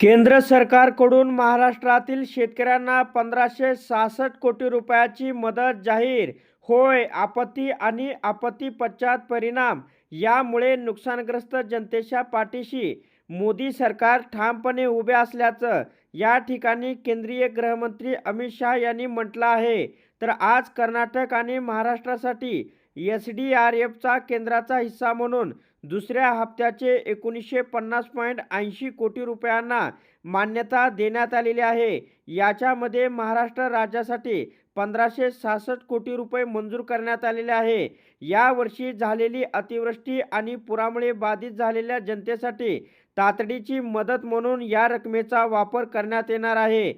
केंद्र सरकारकडून महाराष्ट्रातील शेतकऱ्यांना पंधराशे सहासष्ट कोटी रुपयाची मदत जाहीर. होय आपत्ती आणि आपत्ती पश्चात परिणाम. यामुळे नुकसानग्रस्त जनतेच्या पाठीशी मोदी सरकार ठामपणे उभे असल्याचं या ठिकाणी केंद्रीय गृहमंत्री अमित शहा यांनी म्हटलं आहे. तर आज कर्नाटक आणि महाराष्ट्रासाठी एस डी आर एफचा केंद्राचा हिस्सा म्हणून दुसऱ्या हप्त्याचे एकोणीसशे पन्नास पॉईंट ऐंशी कोटी रुपयांना मान्यता देण्यात आलेली आहे. याच्यामध्ये महाराष्ट्र राज्यासाठी पंधराशे सहासष्ट कोटी रुपये मंजूर करण्यात आलेले आहे. यावर्षी झालेली अतिवृष्टी आणि पुरामुळे बाधित झालेल्या जनतेसाठी तातडीची मदत म्हणून या रकमेचा वापर करण्यात येणार आहे.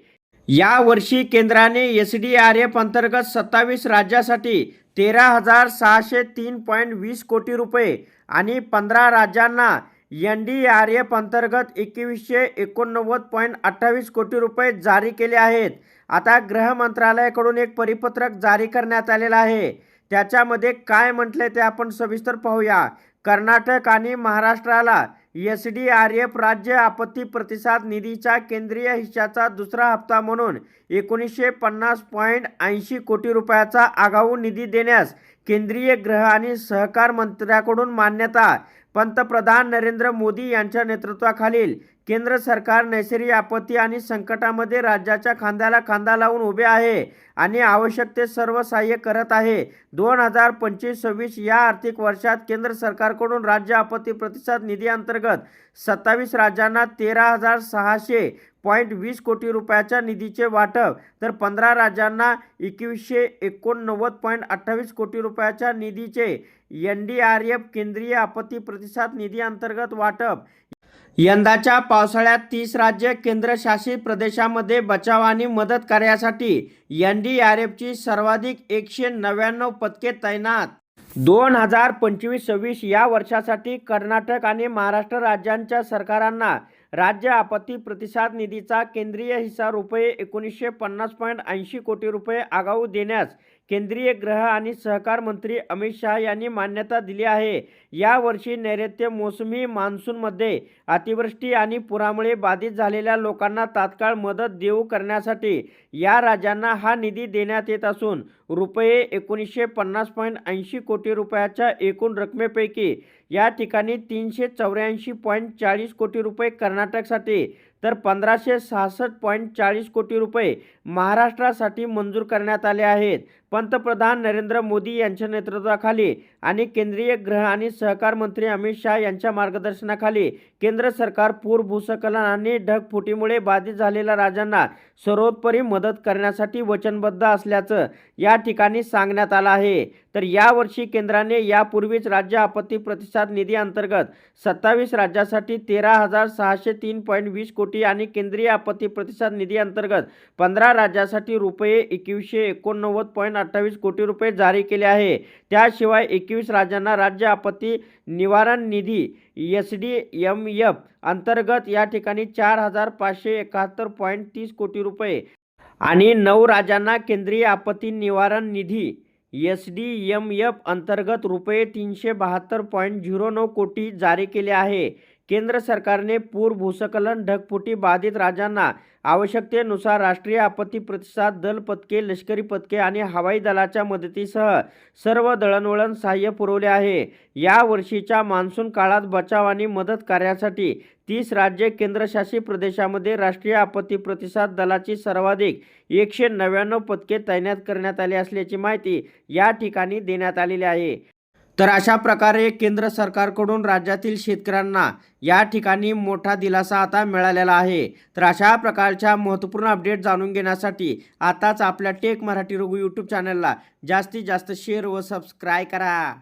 यावर्षी केंद्राने एस डी आर एफ अंतर्गत सत्तावीस राज्यासाठी तेरा हजार सहाशे तीन पॉईंट वीस कोटी रुपये आणि पंधरा राज्यांना एन डी आर एफ अंतर्गत एकवीसशे एकोणनव्वद पॉईंट अठ्ठावीस कोटी रुपये जारी केले आहेत. आता गृह मंत्रालयाकडून एक परिपत्रक जारी करण्यात आलेलं आहे. त्याच्यामध्ये काय म्हटले ते आपण सविस्तर पाहूया. कर्नाटक आणि महाराष्ट्राला एस डी आर एफ राज्य आपत्ती प्रतिसाद निधीच्या केंद्रीय हिश्श्याचा दुसरा हप्ता म्हणून एकोणीसशे पन्नास पॉईंट ऐंशी कोटी रुपयाचा आगाऊ निधी देण्यास केंद्रीय गृह आणि सहकार मंत्र्याकडून मान्यता पंतप्रधान नरेंद्र मोदी यांच्या नेतृत्वाखालील केंद्र सरकार नैसर्गिक आपत्ती आणि संकटामध्ये राज्याच्या खांद्याला खांदा लावून उभे आहे आणि आवश्यक ते सर्व सहाय्य करत आहे. दोन हजार पंचवीस सव्वीस या आर्थिक वर्षात केंद्र सरकारकडून राज्य आपत्ती प्रतिसाद निधी अंतर्गत सत्तावीस राज्यांना तेरा हजार सहाशे पॉईंट वीस कोटी रुपयाच्या निधीचे वाटप. तर पंधरा राज्यांना एकवीसशे एकोणनव्वद पॉईंट अठ्ठावीस कोटी रुपयाच्या निधीचे एन डी आर एफ केंद्रीय आपत्ती प्रतिसाद निधी अंतर्गत वाटप. यंदाच्या पावसाळ्यात तीस राज्य केंद्रशासित प्रदेशामध्ये बचाव आणि मदत कार्यासाठी एन डी आर एफची सर्वाधिक एकशे नव्याण्णव पथके तैनात. दोन हजार पंचवीस सव्वीस या वर्षासाठी कर्नाटक आणि महाराष्ट्र राज्यांच्या सरकारांना राज्य आपत्ती प्रतिसाद निधीचा केंद्रीय हिस्सा रुपये एकोणीसशे पन्नास पॉईंट ऐंशी कोटी रुपये आगाऊ देण्यास केंद्रीय गृह आणि सहकार मंत्री अमित शहा यांनी मान्यता दिली आहे. यावर्षी नैऋत्य मोसमी मान्सूनमध्ये अतिवृष्टी आणि पुरामुळे बाधित झालेल्या लोकांना तात्काळ मदत देऊ करण्यासाठी या राज्यांना हा निधी देण्यात येत असून रुपये एकोणीसशे पन्नास पॉईंट ऐंशी कोटी रुपयाच्या एकूण रकमेपैकी या ठिकाणी तीनशे चौऱ्याऐंशी पॉईंट चाळीस कोटी रुपये कर्नाटकसाठी तर पंधराशे सहासष्ट पॉईंट चाळीस कोटी रुपये महाराष्ट्रासाठी मंजूर करण्यात आले आहेत. पंतप्रधान नरेंद्र मोदी यांच्या नेतृत्वाखाली आणि केंद्रीय गृह आणि सहकार मंत्री अमित शहा यांच्या मार्गदर्शनाखाली केंद्र सरकार पूर भूस्खलन आणि ढगफुटीमुळे बाधित झालेल्या राज्यांना सर्वोत्परी मदत करण्यासाठी वचनबद्ध असल्याचं या ठिकाणी सांगण्यात आलं आहे. तर यावर्षी केंद्राने यापूर्वीच राज्य आपत्ती प्रतिसाद निधी अंतर्गत सत्तावीस राज्यासाठी तेरा हजार सहाशे तीन पॉईंट वीस कोटी आणि केंद्रीय आपत्ती प्रतिसाद निधी अंतर्गत पंधरा राज्यासाठी रुपये एकवीसशे एकोणनव्वद पॉईंट अठ्ठावीस कोटी रुपये जारी केले आहे. त्याशिवाय एकवीस राज्यांना राज्य आपत्ती निवारण निधी एस डी एम एफ अंतर्गत या ठिकाणी चार हजार पाचशे एकाहत्तर पॉईंट तीस कोटी रुपये आणि नऊ राज्यांना केंद्रीय आपत्ती निवारण निधी एस डी एम एफ अंतर्गत रुपये तीनशे बहात्तर पॉईंट झिरो नऊ कोटी जारी केले आहे. केंद्र सरकारने पूर भूस्खलन ढगफुटी बाधित राज्यांना आवश्यकतेनुसार राष्ट्रीय आपत्ती प्रतिसाद दल पथके लष्करी पथके आणि हवाई दलाच्या मदतीसह सर्व दळणवळण सहाय्य पुरवले आहे. या वर्षीच्या मान्सून काळात बचाव आणि मदत कार्यासाठी तीस राज्ये केंद्रशासित प्रदेशामध्ये राष्ट्रीय आपत्ती प्रतिसाद दलाची सर्वाधिक एकशे नव्याण्णव पथके तैनात करण्यात आली असल्याची माहिती या ठिकाणी देण्यात आलेली आहे. तर अशा प्रकारे केंद्र सरकारकडून राज्यातील शेतकऱ्यांना या ठिकाणी मोठा दिलासा आता मिळालेला आहे. तर अशा प्रकारच्या महत्त्वपूर्ण अपडेट जाणून घेण्यासाठी आताच आपल्या टेक मराठी रघु यूट्यूब चॅनलला जास्तीत जास्त शेअर व सबस्क्राईब करा.